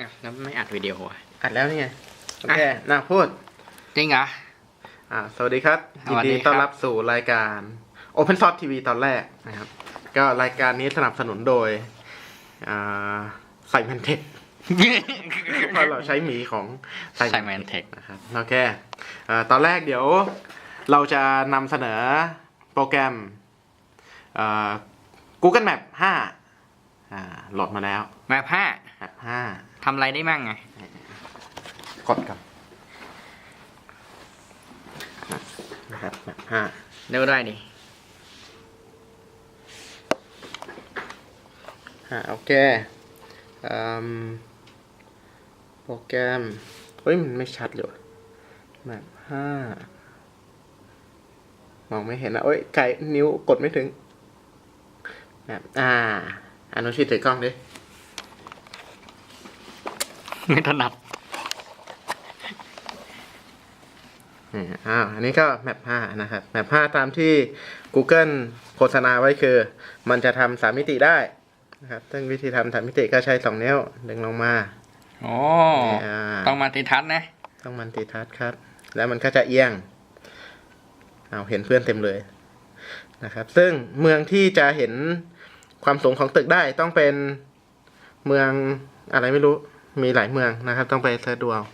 อะแล้วไม่อัดวิดีโออะ อัดแล้วนี่ไงโอเคน่าพูด จริงเหรอ อ่า สวัสดีครับ สยินวัสดีดีครับ ต้อนรับสู่รายการ Open Source TV ตอนแรกนะครับ ก็รายการนี้สนับสนุนโดย อ่าไซแมนเทคเพราะเราใช้หมีของไซใช่แมนเทคนะครับ โอเคเอ่อตอนแรกเดี๋ยวเราจะนำเสนอโปรแกรมเอ่อ Google Map 5อ่าโหลดมาแล้ว แมพห้า Map ทำอะไรได้มั่งไง5กดกันนะครับ Map 5เร็วได้ดิอ่าโอเคอืมโปรแกรม เฮ้ย มันไม่ชัดเลยว่ะแมปห้ามองไม่เห็นนะโอ้ยไก่นิ้วกดไม่ถึงแมปอ่าอนุชิตถือกล้องดิ ไม่ถนัดนี่อ้าวอันนี้ก็แมปห้านะครับแมปห้าตามที่ Google โฆษณาไว้คือ มันจะทำสามมิติได้นะครับซึ่งวิธีทำสามมิติก็ใช้สองนิ้วดึงลงมาโอ้อ่าต้องมาติทัศน์นะ ต้องมันติทัศน์ครับ แล้วมันก็จะเอียงเอาเห็นเพื่อนเต็มเลยนะครับ ซึ่งเมืองที่จะเห็นความสูงของตึกได้ต้องเป็นเมืองอะไรไม่รู้ มีหลายเมืองนะครับ ต้องไปเสิร์ชดูเอา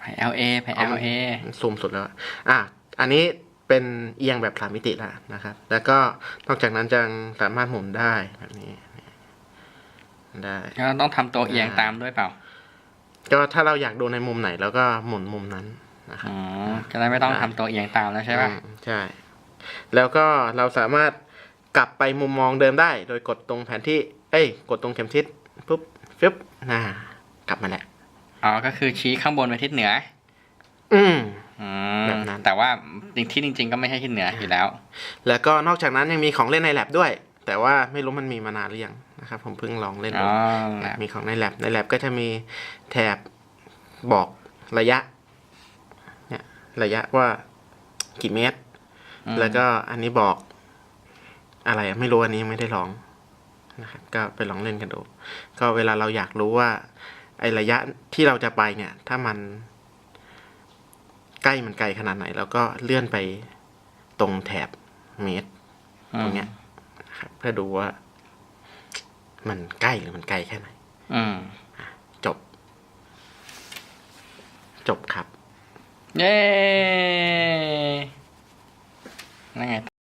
ไป LA ไปเอา LA ซูมสุดแล้วอะอะ อันนี้เป็นเอียงแบบสามมิติแล้วนะครับ แล้วก็นอกจากนั้นจะสามารถหมุนได้แบบนี้ ได้ก็ต้องทำตัวเอียงตามด้วยเปล่า ก็ถ้าเราอยากดูในมุมไหนเราก็หมุนมุมนั้นนะครับอ๋อจะได้ไม่ต้องทำตัวเอียงตามแล้วใช่ป่ะอืมใช่ แล้วก็เราสามารถกลับไปมุมมองเดิมได้ โดยกดตรงแผนที่ เอ้ย กดตรงเข็มทิศ ปุ๊บฟึบน่ากลับมาแล้วอ๋อ ก็คือชี้ข้างบนไปทิศเหนือ อืมอืมแบบนั้น แต่ว่าที่จริง ๆ ก็ไม่ใช่ทิศเหนืออยู่แล้ว แล้วก็นอกจากนั้นยังมีของเล่นในแ a บด้วย แต่ว่าไม่รู้มันมีมานานหรือยังนะครับ ผมเพิ่งลองเล่นอ๋ดูอแหละมีของใน l ล b ใน l ล b ก็จะมีแถบบอกระยะ เนี่ย ระยะว่ากี่เมตรอืมแล้วก็อันนี้บอก อะไรอะไม่รู้อันนี้ยังไม่ได้ลอง นะครับก็ไปลองเล่นกันดู ก็เวลาเราอยากรู้ว่า ไอระยะที่เราจะไปเนี่ย ถ้ามันใกล้มันไกลขนาดไหน แล้วก็เลื่อนไปตรงแถบเมตรตรงเนี้ยนะครับเพื่อดูว่า มันใกล้หรือมันไกลแค่ไหนอืมจบจบครับ เย้นั่นไง